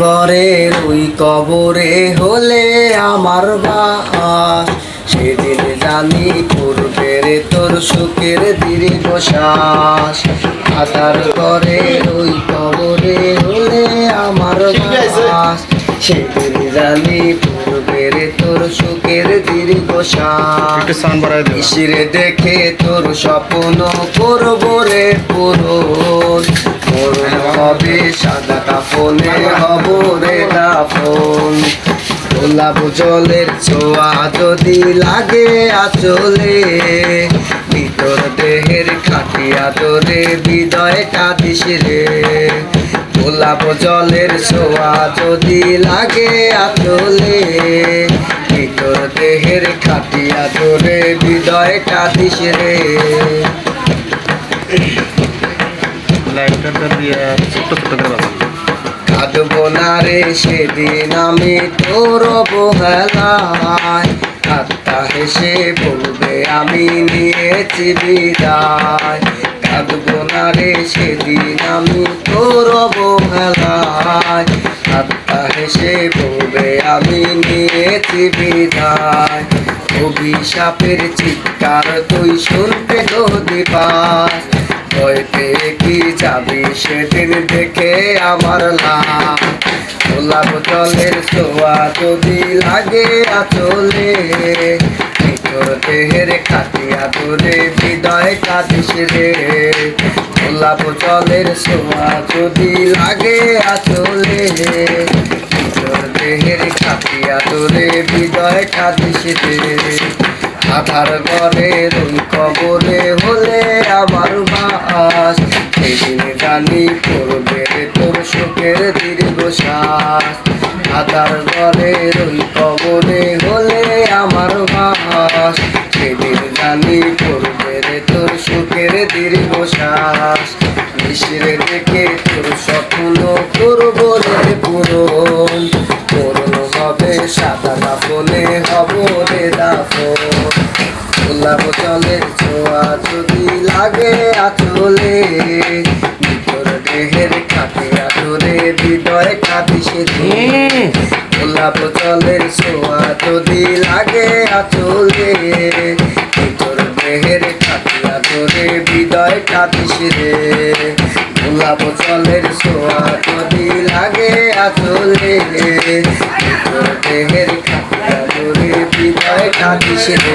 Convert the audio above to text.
ঘরের ওই কবরে হলে আমার বাস। সেদিন জানি করবে রে তোর সুখের দীর্ঘ শ্বাস আতার ঘরের ওই কবরে হলে আমার বাস। সেদিন জানি করবে রে তোর সুখের দীর্ঘ শ্বাস একটু সাউন্ড বাড়াই দেবো ইসিরে দেখে তোর স্বপ্ন করব রে পূরণ মরণ হবে সাদা কাপনে গোলাপ জলের ছোঁয়া যদি লাগে আচলে ভিতর দেহের খাটিয়া তোরে হৃদয় কাঁদিস রে। গোলাপ জলের ছোঁয়া যদি লাগে আচলে ভিতর দেহের খাটিয়া তোরে হৃদয় কাঁদিস রে। লাইটারটা দিয়ে ছোট্ট ছোট্ট বাজান না রে সেদিন আমি তোর অবহেলায়। আত্মা হেসে বলবে, আমি নিয়েছি বিদায়। কাঁদবো না রে সেদিন আমি তোর অবহেলায়। আত্মা হেসে বলবে, আমি নিয়েছি বিদায়। অভিশাপের চিৎকার তুই শুনতে পাস ভয় কি যাবি সেদিন দেখে আমার লাভ? গোলাপ জলের ছোঁয়া যদি লাগে আচলে ভিতর দেহের খাটিয়া তোরে হৃদয় কাঁদিস রে। গোলাপ জলের ছোঁয়া যদি লাগে আচলে ভিতর দেহের খাটিয়া তোরে হৃদয় কাঁদিস রে। আধার ওই কবরে হলে আমার সেদিন গালি করবে তোর শোকের দীর্ঘ শ্বাস আধার গলে ওই কবরে হলে আমার বাস। সেদিন গালি করবে রে তোর শোকের দীর্ঘ শ্বাস মিশরে দেখে তোর স্বপ্ন জলের ছোঁয়া যদি লাগে আচলে ভিতর দেহের খাটে আচরে হৃদয় কাঁদিস রে গোলাপ জলের ছোঁয়া যদি লাগে আচলে ভিতর দেহের খাটে আচরে হৃদয় কাঁদিস রে। গোলাপ জলের ছোঁয়া যদি লাগে আচলে ভিতর দেহের খাটে আচরে হৃদয় কাঁদিস রে।